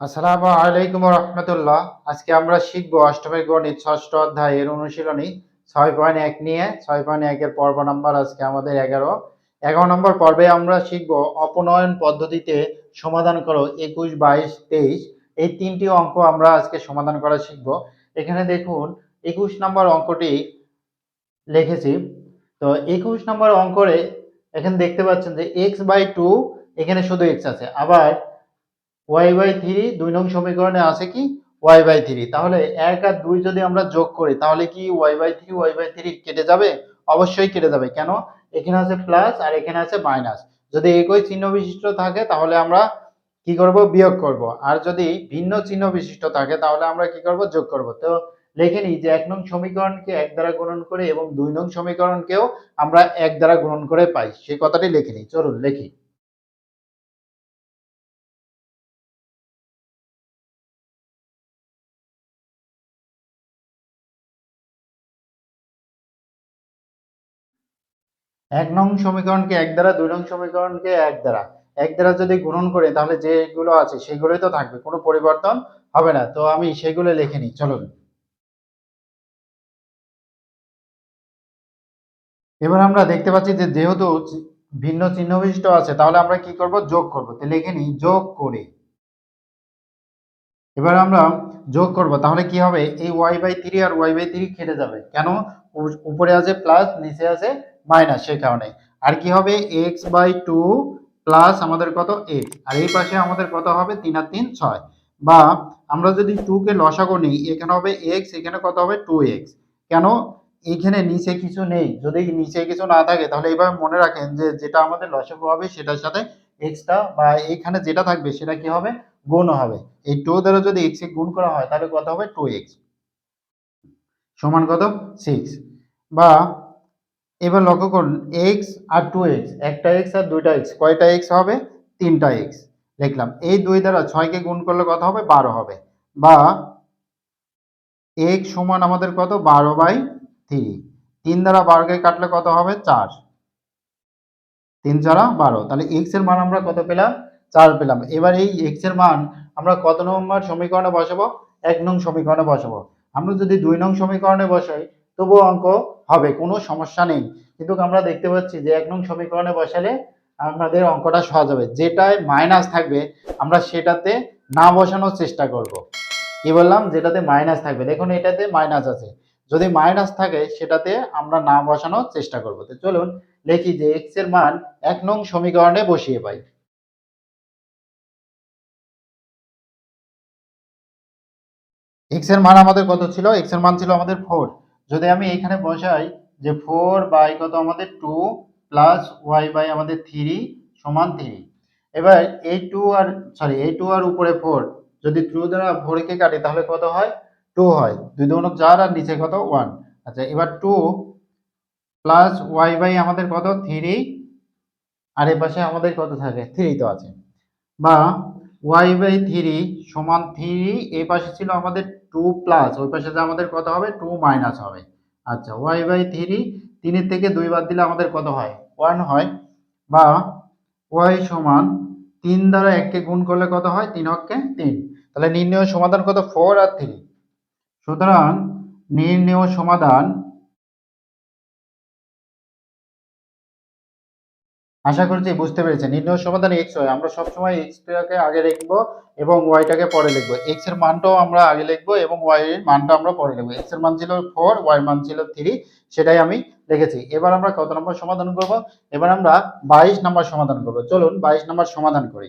আসসালামু আলাইকুম রহমতুল্লাহ আজকে আমরা শিখব অষ্টমের গণিত ষষ্ঠ অধ্যায়ের অনুশীলনী ছয় পয়েন্ট এক নিয়ে। ছয় পয়েন্ট একের পর্ব নাম্বার আজকে আমাদের এগারো। এগারো নম্বর পর্বে আমরা শিখব অপনয়ন পদ্ধতিতে সমাধান করো একুশ, বাইশ, তেইশ। এই তিনটি অঙ্ক আমরা আজকে সমাধান করা শিখব। এখানে দেখুন, একুশ নম্বর অঙ্কটি লিখেছি। তো একুশ নম্বর অঙ্করে এখানে দেখতে পাচ্ছেন যে এক্স বাই টু এখানে শুধু এক্স আছে। আবার ওয়াই বাই থ্রি দুই নং সমীকরণে আছে কি? ওয়াই বাই থ্রি তাহলে এক আর দুই যদি আমরা যোগ করি, তাহলে কি Y by three Y by three কেটে যাবে? অবশ্যই কেটে যাবে। কেন? এখানে আছে প্লাস আর এখানে আছে মাইনাস যদি একই চিহ্ন বিশিষ্ট থাকে, তাহলে আমরা কি করব? বিয়োগ করব। আর যদি ভিন্ন চিহ্ন বিশিষ্ট থাকে, তাহলে আমরা কি করব? যোগ করব। তো লিখে নিই যে এক নং সমীকরণকে এক দ্বারা গুণন করে এবং দুই নং সমীকরণকেও আমরা এক দ্বারা গুণন করে পাই। সেই কথাটি লিখে নিই। চলুন, লিখি। এক নং সমীকরণকে এক দ্বারা, দুই নং সমীকরণকে এক দ্বারা। এক দ্বারা যদি গুণন করে, তাহলে যেগুলো আছে সেগুলোই তো থাকবে, কোনো পরিবর্তন হবে না। তো আমি সেগুলো লিখে নিই, চলুন। এবার আমরা দেখতে পাচ্ছি যে যেহেতু ভিন্ন চিহ্ন বিশিষ্ট আছে, তাহলে আমরা কি করব? যোগ করব। তো লিখে নিই, যোগ করে। এবার আমরা যোগ করব, তাহলে কি হবে? এই ওয়াই বাই থ্রি আর ওয়াই বাই থ্রি কেটে যাবে। কেন? উপরে আছে প্লাস নিচে আছে মাইনাস, সেই কারণে আর কি হবে? এক্স বাই টু প্লাস আমাদের কত? এক্স আর এই পাশে আমাদের কত হবে? তিন আর তিন, ছয়। বা আমরা যদি টু কে লসাগু নিই, এখানে হবে এক্স এখানে কত হবে? টু এক্স কেন? এইখানে নিচে কিছু নেই। যদি নিচে কিছু না থাকে, তাহলে এইভাবে মনে রাখেন যে যেটা আমাদের লসাগু হবে, সেটার সাথে এক্সটা বা এখানে যেটা থাকবে, সেটা কি হবে? গুণ হবে। এই টু দ্বারা যদি এক্স এ গুণ করা হয়, তাহলে কত হবে? টু এক্স সমান কত? সিক্স বা এবার লক্ষ্য করুন এক্স আর টু এক্স একটা এক্স আর দুইটা এক্স কয়টা এক্স হবে? তিনটা এক্স লিখলাম, এই দুই দ্বারা ছয়কে গুণ করলে কত হবে? বারো হবে। বা এক্স সমান আমাদের কত? বারো বাই থ্রি তিন দ্বারা বারোকে কাটলে কত হবে? চার। তিন চারা বারো। তাহলে এক্সের মান আমরা কত পেলাম? চার পেলাম। এবার এই এক্সের মান আমরা কত নম্বর সমীকরণে বসাবো? এক নং সমীকরণে বসাবো। আমরা যদি দুই নং সমীকরণে বসাই তবুও অঙ্ক হবে, কোনো সমস্যা নেই। কিন্তু আমরা দেখতে পাচ্ছি যে এক নং সমীকরণে বসালে আমাদের অঙ্কটা সহজ হবে। যেটায় মাইনাস থাকবে, আমরা সেটাতে না বসানোর চেষ্টা করব। কি বললাম? যেটাতে মাইনাস থাকবে। দেখুন, এটাতে মাইনাস আছে। যদি মাইনাস থাকে, সেটাতে আমরা না বসানোর চেষ্টা করব। তো চলুন লিখি যে এক্সের মান এক নং সমীকরণে বসিয়ে পাই। এক্সের মান আমাদের কত ছিল? এক্সের মান ছিল আমাদের ফোর যদি আমি এখানে বসাই যে ফোর বাই কত আমাদের টু প্লাস ওয়াই বাই আমাদের থ্রি সমান থ্রি। এবার এই টু আর সরি এই টু আর উপরে ফোর, যদি টু দ্বারা ফোরকে কাটি তাহলে কত হয়? টু হয়। দুই দুগুণ চার আর নিচে কত? ওয়ান। আচ্ছা এবার টু প্লাস ওয়াই বাই আমাদের কত? থ্রি। আর এ পাশে আমাদের কত থাকে? থ্রি তো আছে। বা ওয়াই বাই থ্রি সমান থ্রি এই পাশে ছিল আমাদের টু প্লাস ওই পাশে যে আমাদের কত হবে? টু মাইনাস হবে। আচ্ছা ওয়াই বাই থ্রি তিনের থেকে দুই বাদ দিলে আমাদের কত হয়? ওয়ান হয়। বা ওয়াই সমান তিন দ্বারা এককে গুণ করলে কত হয়? তিন হককে তিন। তাহলে নির্ণয় সমাধান কত? ফোর আর থ্রি সুতরাং নির্ণয় সমাধান আশা করছি বুঝতে পেরেছেন। নির্ণয় সমাধান এক্স হয় আমরা সবসময় এক্সটাকে আগে লিখব এবং ওয়াইটাকে পরে লিখব। এক্সের মানটাও আমরা আগে লিখব এবং ওয়াই এর মানটা আমরা পরে লিখব। এক্সের মান ছিল ফোর ওয়াই মান ছিল থ্রি সেটাই আমি লিখেছি এবার আমরা কত নম্বর সমাধান করব? এবার আমরা বাইশ নম্বর সমাধান করব। চলুন বাইশ নম্বর সমাধান করি।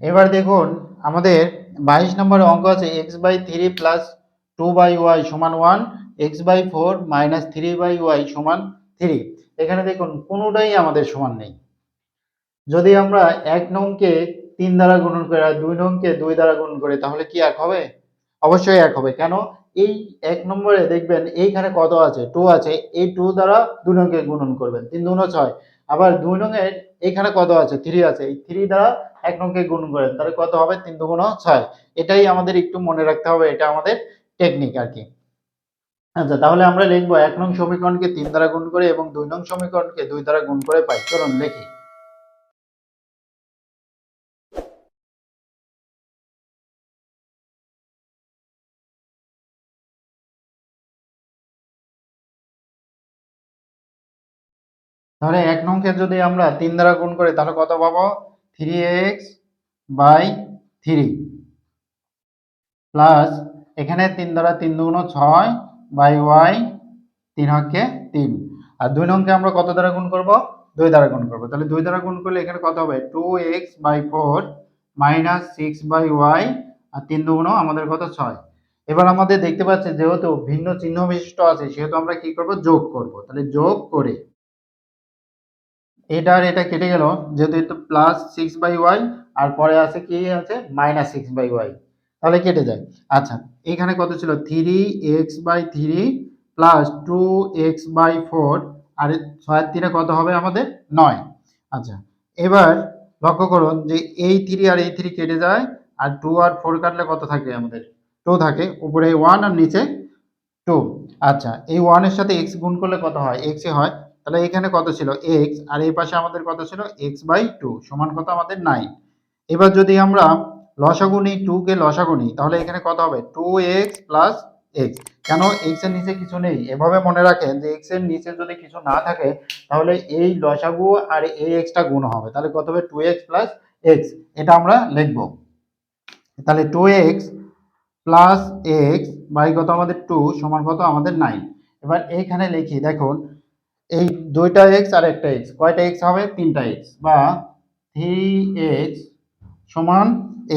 এবার দেখুন, আমাদের বাইশ নম্বর অঙ্ক আছে X by three plus two by Y সমান one X by four minus three by Y সমান থ্রি এখানে দেখুন, কোনোটাই আমাদের সমান নেই। যদি আমরা এক নংকে তিন দ্বারা গুণন করি আর দুই নংকে দুই দ্বারা গুণন করি, তাহলে কি এক হবে? অবশ্যই এক হবে। কেন? এই এক নম্বরে দেখবেন, এইখানে কত আছে? টু আছে। এই টু দ্বারা দুই নংকে গুণন করবেন। তিন দুগুণ ছয়। আবার দুই নংয়ের এইখানে কত আছে? থ্রি আছে। এই থ্রি দ্বারা এক নংকে গুণ করেন, তাহলে কত হবে? তিন দুগুণ ছয়। এটাই আমাদের একটু মনে রাখতে হবে, এটা আমাদের টেকনিক আর কি আচ্ছা তাহলে আমরা লিখব এক নং সমীকরণকে তিন দ্বারা গুণ করে এবং দুই নং সমীকরণকে দুই দ্বারা গুণ করে পাই। চলুন লিখি তাহলে এক নংকে যদি আমরা তিন দ্বারা গুণ করি, তাহলে কত পাবো? Three X by three plus এখানে তিন দ্বারা তিন দুগুণ ছয় বাই ওয়াই তিন হকে তিন। আর দুই নংকে আমরা কত দ্বারা গুণ করব? দুই দ্বারা গুণ করব। তাহলে দুই দ্বারা গুণ করলে এখানে কত হবে? Two X by four minus six by Y আর তিন দুগুণ আমাদের কত? ছয়। এবার আমাদের দেখতে পাচ্ছি যেহেতু ভিন্ন চিহ্ন বিশিষ্ট আছে, সেহেতু আমরা কি করব? যোগ করব। তাহলে যোগ করে এটা আর এটা কেটে গেল, যেহেতু এটা প্লাস সিক্স বাই ওয়াই আর পরে আছে কি আছে? মাইনাস সিক্স বাই ওয়াই তাহলে কেটে যায়। আচ্ছা এখানে কত ছিল? Three X by three plus two X by four আর ছয়ের তিনে কত হবে আমাদের? নয়। আচ্ছা এবার লক্ষ্য করুন যে এই থ্রি আর এই থ্রি কেটে যায়, আর টু আর ফোর কাটলে কত থাকে আমাদের? টু থাকে, উপরে ওয়ান আর নিচে টু আচ্ছা এই ওয়ানের সাথে এক্স গুণ করলে কত হয়? এক্স হয় তাহলে এখানে কত ছিল? এক্স আর এই পাশে আমাদের কত ছিল? এক্স বাই টু সমান কত আমাদের নাইন এবার যদি আমরা লসাগু নিই টু কে লসাগু নিই তাহলে এখানে কত হবে? টু এক্স প্লাস এক্স কেন এক্সের নিচে কিছু নেই? এভাবে মনে রাখেন যে এক্সের নিচে যদি কিছু না থাকে, তাহলে এই লসাগু আর এই এক্সটা গুণ হবে। তাহলে কত হবে? টু এক্স প্লাস এক্স এটা আমরা লিখব। তাহলে two X plus X by কত আমাদের টু সমান কত আমাদের নাইন এবার এইখানে লিখি, দেখুন এই দুইটা এক্স আর একটা এক্স কয়টা এক্স হবে? তিনটা এক্স বা থ্রি এক্স সমান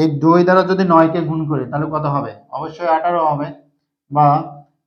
এই দুই দ্বারা যদি নয়কে গুণ করি, তাহলে কত হবে? অবশ্যই আঠারো হবে। বা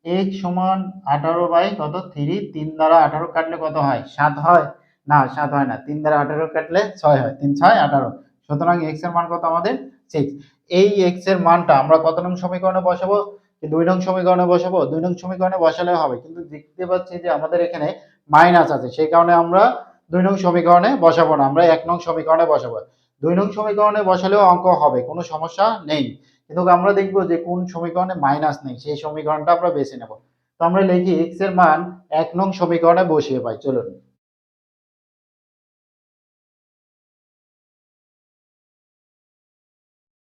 এক্স সমান আঠারো বাই কত? থ্রি তিন দ্বারা আঠারো কাটলে কত হয়? সাত হয়। না, সাত হয় না। তিন দ্বারা আঠারো কাটলে ছয় হয়। তিন, ছয়, আঠারো। সুতরাং এক্সের মান কত আমাদের? সিক্স এই এক্সের মানটা আমরা কত নং সমীকরণে বসাবো? দুই নং সমীকরণে বসাবো, দুই নং সমীকরণে বসালে হবে। কিন্তু দেখতে পাচ্ছি যে আমাদের এখানে মাইনাস আছে, সেই কারণে আমরা দুই নং সমীকরণে বসাবো না, আমরা এক নং সমীকরণে বসাবো। দুই নং সমীকরণে বসালেও অঙ্ক হবে, কোনো সমস্যা নেই। কিন্তু আমরা দেখব যে কোন সমীকরণে মাইনাস নেই, সেই সমীকরণটা আমরা বেছে নেব। তো আমরা লিখি এক্সের মান এক নং সমীকরণে বসিয়ে পাই, চলুন।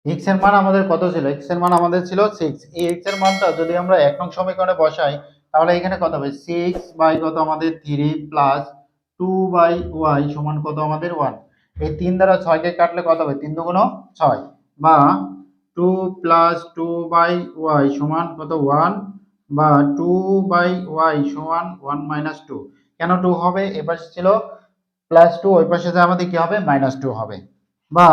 এক্সের মান আমাদের কত ছিল? এক্সের মান আমাদের ছিল সিক্স এই এক্সের মানটা যদি আমরা এক নং সমীকরণে বসাই, তাহলে এখানে কত হবে? সিক্স বাই কত আমাদের three plus two by Y সমান কত আমাদের ওয়ান এই তিন দ্বারা ছয়কে কাটলে কত হবে? তিন দুগুণ ছয় বা two plus two by Y সমান কত ওয়ান বা টু বাই ওয়াই সমান ওয়ান মাইনাস টু কেন টু হবে? এ ছিল প্লাস টু ওই পাশে যে আমাদের কি হবে? মাইনাস টু হবে। বা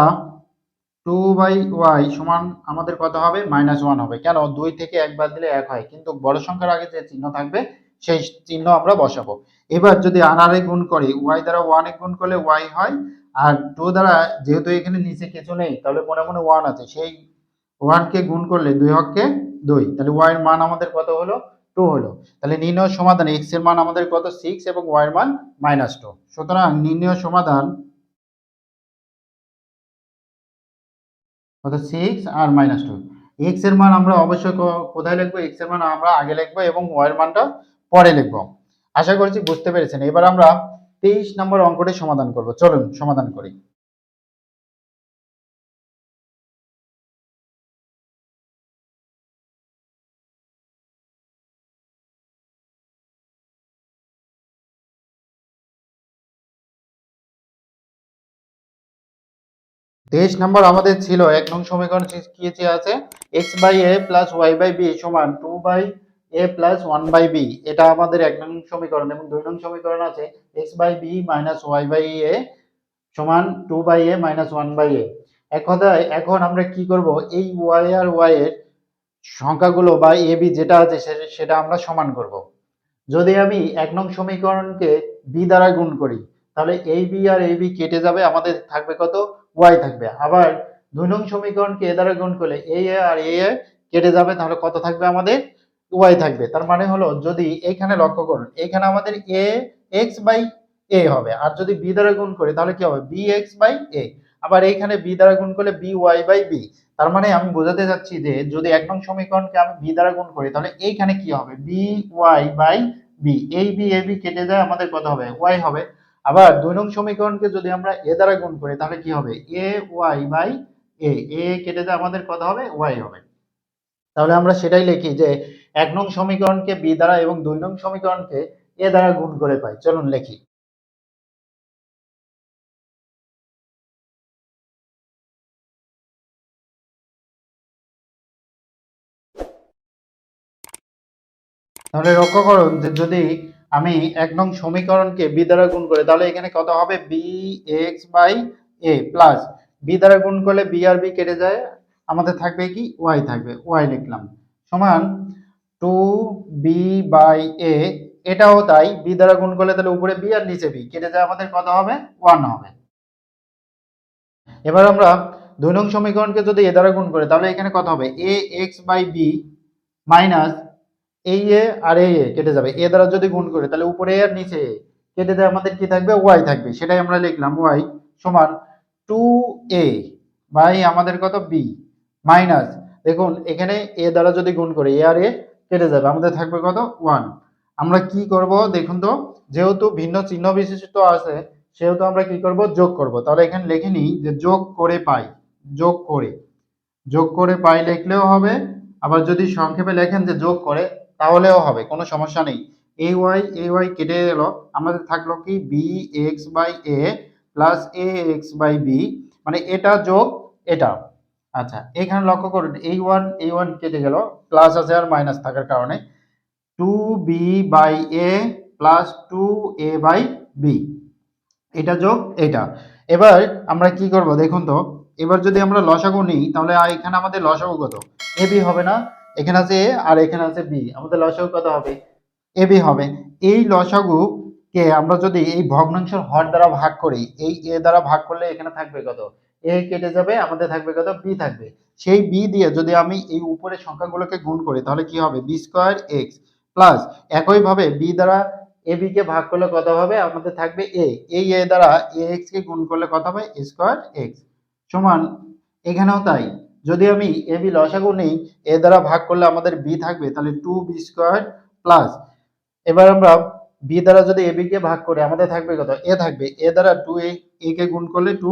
টু বাই ওয়াই সমান আমাদের কত হবে? মাইনাস ওয়ান হবে। কেন? দুই থেকে এক বাদ দিলে এক হয়। কিন্তু বড় সংখ্যার আগে যে চিহ্ন থাকবে, সেই চিহ্ন আমরা বসাবো। এবার যদি আনারে গুণ করি ওয়াই দ্বারা ওয়ানে গুণ করলে ওয়াই হয়, আর টু দ্বারা যেহেতু এখানে নিচে কিছু নেই, তাহলে মনে মনে ওয়ান আছে। সেই ওয়ানকে গুণ করলে দুই হককে দুই। তাহলে ওয়াই এর মান আমাদের কত হলো? টু হলো। তাহলে নির্ণয় সমাধান এক্সের মান আমাদের কত? সিক্স এবং ওয়াই মান মাইনাস টু সুতরাং নির্ণয় সমাধান কত? সিক্স আর মাইনাস টু এক্সের মান আমরা অবশ্যই কোথায় লিখব? এক্সের মান আমরা আগে লিখব এবং ওয়াই এর মানটা পরে লিখব। আশা করছি বুঝতে পেরেছেন। এবার আমরা তেইশ নম্বর অঙ্কটি সমাধান করব। চলুন, সমাধান করি। তেইশ নম্বর আমাদের ছিল, এক নং সমীকরণ কি- আছে? X by A plus Y by B সমান two by A plus one by B এটা আমাদের এক নং সমীকরণ এবং দুই নং সমীকরণ আছে। X by B minus Y by A সমান two by A minus one by A এক কথায়, এখন আমরা কি করব? এই ওয়াই আর ওয়াই এর সংখ্যাগুলো বা এ বি যেটা আছে সেটা আমরা সমান করব। যদি আমি এক নং সমীকরণকে বি দ্বারা গুণ করি, তাহলে এই বি আর এই বি কেটে যাবে। আমাদের থাকবে কত? ওয়াই থাকবে। আবার দুই নং সমীকরণকে এ দ্বারা গুণ করলে এ আর এ কেটে যাবে, তাহলে কত থাকবে আমাদের? ওয়াই থাকবে। তার মানে হলো, যদি এইখানে লক্ষ্য করুন, এখানে আমাদের এ এক্স বাই এ হবে। আর যদি বি দ্বারা গুণ করি, তাহলে কি হবে? বি এক্স বাই এ আবার এইখানে বি দ্বারা গুণ করলে বি ওয়াই বাই বি তার মানে আমি বোঝাতে চাচ্ছি যে, যদি এক নং সমীকরণকে আমি বি দ্বারা গুণ করি, তাহলে এইখানে কি হবে? বি ওয়াই বাই বি এই বি এ বি কেটে যায়, আমাদের কত হবে? ওয়াই হবে। আবার দুই নং সমীকরণকে যদি আমরা এ দ্বারা গুণ করি, তাহলে কি হবে? এ, ওয়াই বাই এ। এ কেটে যায় আমাদের কত হবে? ওয়াই হবে। তাহলে আমরা সেটাই লিখি যে এক নং সমীকরণকে বি দ্বারা এবং দুই নং সমীকরণকে এ দ্বারা গুণ করে পাই। চলুন লিখি। তাহলে লক্ষ্য করুন যে যদি আমি এক নং সমীকরণকে বি দ্বারা গুণ করি, তাহলে এখানে কত হবে? B X by A plus B দ্বারা গুণ করলে বি আর বি কেটে যায়, আমাদের থাকবে কি? ওয়াই থাকবে ওয়াই লিখলাম। সমান টু বি বাই এ এটাও তাই বি দ্বারা গুণ করলে তাহলে উপরে বি আর নিচে বি কেটে যায় আমাদের কত হবে? ওয়ান হবে। এবার আমরা দুই নং সমীকরণকে যদি এ দ্বারা গুণ করি, তাহলে এখানে কত হবে? A X by B minus এই এ আর এই এ কেটে যাবে। এ দ্বারা যদি গুণ করি, তাহলে উপরে আর নিচে এ কেটে দেয় আমাদের কি থাকবে? ওয়াই থাকবে। সেটাই আমরা লিখলাম ওয়াই সমান টু এ বাই আমাদের কত? বি মাইনাস দেখুন, এখানে এ দ্বারা যদি গুণ করি এ আর এ কেটে যাবে। আমাদের থাকবে কত? ওয়ান আমরা কি করব? দেখুন তো, যেহেতু ভিন্ন চিহ্ন বিশিষ্ট আছে, সেহেতু আমরা কি করব? যোগ করব। তাহলে এখানে লিখে নিই যে যোগ করে পাই। যোগ করে। যোগ করে পাই লিখলেও হবে। আবার যদি সংক্ষেপে লেখেন যে যোগ করে তাহলেও হবে, কোনো সমস্যা নেই। এ ওয়াই এ ওয়াই কেটে এলো, আমাদের থাকল কি B X by A plus A X by B মানে এটা যোগ এটা। আচ্ছা এখানে লক্ষ্য করুন এই ওয়ান এই ওয়ান কেটে গেল প্লাস আছে আর মাইনাস থাকার কারণে। Two B by A plus two A by B এটা যোগ এটা। এবার আমরা কি করব, দেখুন তো, এবার যদি আমরা লসাগু নিই, তাহলে এখানে আমাদের লসাগু কত? এ বি হবে না এখানে আছে এ আর এখানে আছে বি আমাদের লসাগু কত হবে? এ বি হবে। এই লসাগু কে আমরা যদি এই ভগ্নাংশের হর দ্বারা ভাগ করি, এই এ দ্বারা ভাগ করলে এখানে থাকবে কত? এ কেটে যাবে, আমাদের থাকবে কত? বি থাকবে। সেই বি দিয়ে যদি আমি এই উপরের সংখ্যাগুলোকে গুণ করি, তাহলে কি হবে? বি স্কোয়ার এক্স প্লাস একইভাবে বি দ্বারা এ কে ভাগ করলে কত হবে? আমাদের থাকবে এ এই এ দ্বারা এ এক্স কে গুণ করলে কত হবে? স্কোয়ার এক্স সমান, এখানেও তাই। যদি আমি এ বি লসাগু নেই, এ দ্বারা ভাগ করলে আমাদের বি থাকবে, তাহলে টু বি স্কোয়ার প্লাস এবার আমরা বি দ্বারা যদি এ বি কে ভাগ করে, আমাদের থাকবে কত? এ থাকবে। এ দ্বারা টু এ কে গুণ করলে টু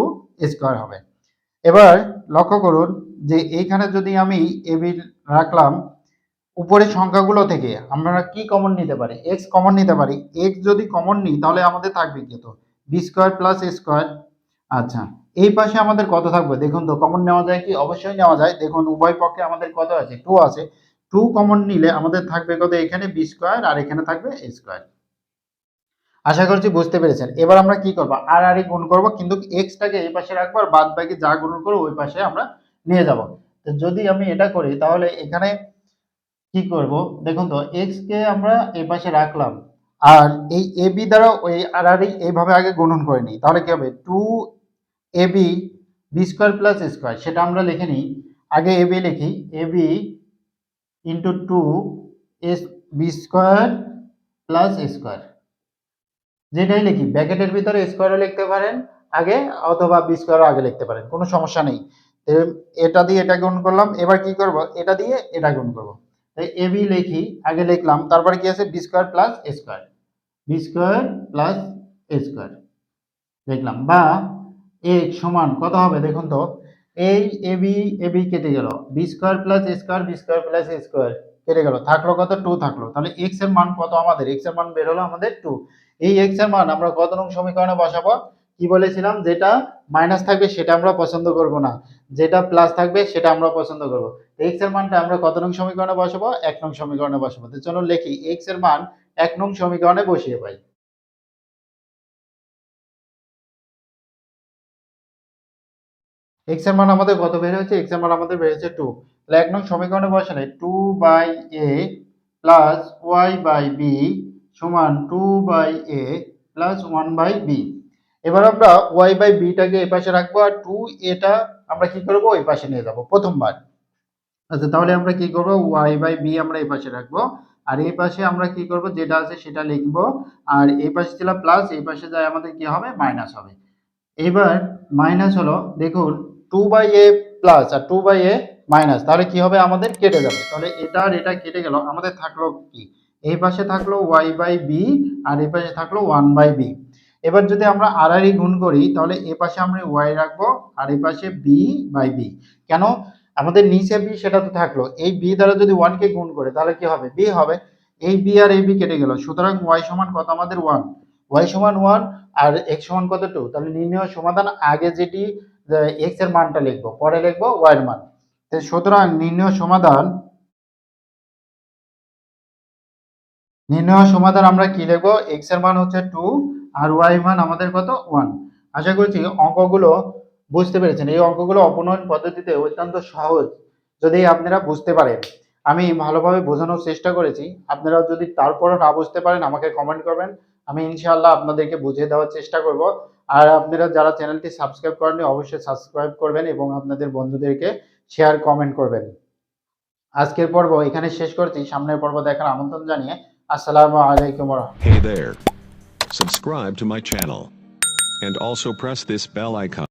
স্কোয়ার হবে। এবার লক্ষ্য করুন যে এইখানে যদি আমি এ বি রাখলাম, উপরের সংখ্যাগুলো থেকে আমরা কি কমন নিতে পারি? এক্স কমন নিতে পারি। এক্স যদি কমন নিই, তাহলে আমাদের থাকবে কি তো B square plus A square আচ্ছা। এই পাশে আমাদের কত থাকবে? দেখুন তো কমন নেওয়া যায় কি? অবশ্যই নেওয়া যায়। দেখুন, উভয় পক্ষে আমাদের কত আছে? টু আছে। টু কমন নিলে আমাদের থাকবে কত? এখানে বি স্কোয়ার আর এখানে থাকবে এ স্কোয়ার আশা করছি বুঝতে পেরেছেন। এবার আমরা কি করব? আর আর গুণ করব, কিন্তু এক্সটাকে এই পাশে রাখব আর বাদ বাকি যা গুণ করব ওই পাশে আমরা নিয়ে যাব। তো যদি আমি এটা করি, তাহলে এখানে কি করব? দেখুন তো এক্স কে আমরা এই পাশে রাখলাম। আর এই এ বি দ্বারা ওই আর আর এইভাবে আগে গুণন করে নিই। তাহলে কি হবে? Two A B B square plus square, সেটা আমরা লিখে নিই। আগে এ বি লিখি। A B into two S B square plus square. যেটাই লিখি, ব্র্যাকেটের ভিতরে স্কোয়ারও লিখতে পারেন, আগে অথবা বি স্কোয়ারও আগে লিখতে পারেন, কোনো সমস্যা নেই। এটা দিয়ে এটা গুণ করলাম, এবার কি করব? এটা দিয়ে এটা গুণ করব। তাই এ বি লিখি, আগে লিখলাম, তারপরে কি আছে? B square plus square. B square plus square. লিখলাম, বা এ সমান কত হবে? দেখুন তো এই এ বি এ বি কেটে গেল। B square plus A square B square plus A square কেটে গেল। থাকল কত? টু থাকল। তাহলে এক্সের মান কত আমাদের? এক্সের মান বের হলো আমাদের টু এই এক্সের মান আমরা কত নং সমীকরণে বসাবো? কি বলেছিলাম? যেটা মাইনাস থাকবে, সেটা আমরা পছন্দ করব না। যেটা প্লাস থাকবে, সেটা আমরা পছন্দ করব। এক্সের মানটা আমরা কত নং সমীকরণে বসাবো? এক নং সমীকরণে বসাবো। তো চলো লিখি। এক্সের মান এক নং সমীকরণে বসিয়ে পাই। এক্সের মান আমাদের কত বের হয়েছে? এক্সের মান আমাদের হয়েছে টু তাহলে এক নং সমীকরণে বসালে two by A plus Y by B সমান two by A plus one by B এবার আমরা ওয়াই বাই বিটাকে এ পাশে রাখব আর টু এটা আমরা কি করব? ওই পাশে নিয়ে যাব প্রথমবার। আচ্ছা তাহলে আমরা কি করব? ওয়াই বাই বি আমরা এই পাশে রাখব। আর এই পাশে আমরা কি করব? যেটা আছে সেটা লিখব। আর এই পাশে ছিল প্লাস এই পাশে যায় আমাদের কি হবে? মাইনাস হবে। এবার মাইনাস হলো, দেখুন টু বাই এ প্লাস আর টু বাই এ মাইনাস তাহলে কি হবে আমাদের? কেটে যাবে। তাহলে এটা আর এটা কেটে গেল। আমাদের থাকল কি? এই পাশে থাকল ওয়াই বাই বি আর এই পাশে থাকল ওয়ান বাই বি এবার যদি আমরা আড়াআড়ি গুণ করি, তাহলে এ পাশে আমরা ওয়াই রাখব আর এই পাশে বি বাই বি কেন? আমাদের নিচে বি সেটা তো থাকল। এই বি দ্বারা যদি ওয়ানকে গুণ করে, তাহলে কি হবে? বি হবে। এই বি আর এই বি কেটে গেল। সুতরাং ওয়াই সমান কত? আমাদের ওয়ান ওয়াই সমান ওয়ান আর এক্স সমান কত? টু তাহলে নির্ণয় সমাধান আগে যেটি এক্সের মানটা লিখব, পরে লিখব ওয়াই এর মান। সুতরাং নির্ণয় সমাধান নির্ণয় সমাধান আমরা কি লিখব? এক্সের মান হচ্ছে টু আর ওয়াই মান আমাদের কত? ওয়ান আশা করছি অঙ্কগুলো বুঝতে পেরেছেন। এই অঙ্কগুলো অপনয়ন পদ্ধতিতে অত্যন্ত সহজ। যদি আপনারা বুঝতে পারেন, আমি ভালোভাবে বোঝানোর চেষ্টা করেছি। আপনারা যদি তারপরও না বুঝতে পারেন, আমাকে কমেন্ট করবেন। আমি ইনশাআল্লাহ আপনাদেরকে বুঝিয়ে দেওয়ার চেষ্টা করব। আর আপনারা যারা চ্যানেলটি সাবস্ক্রাইব করেননি, অবশ্যই সাবস্ক্রাইব করবেন এবং আপনাদের বন্ধুদেরকে শেয়ার কমেন্ট করবেন আজকের পর্ব এখানে শেষ করছি সামনের পর্ব দেখার আমন্ত্রণ জানিয়ে আসসালামু আলাইকুম। Hey there. Subscribe to my channel. And also press this bell icon.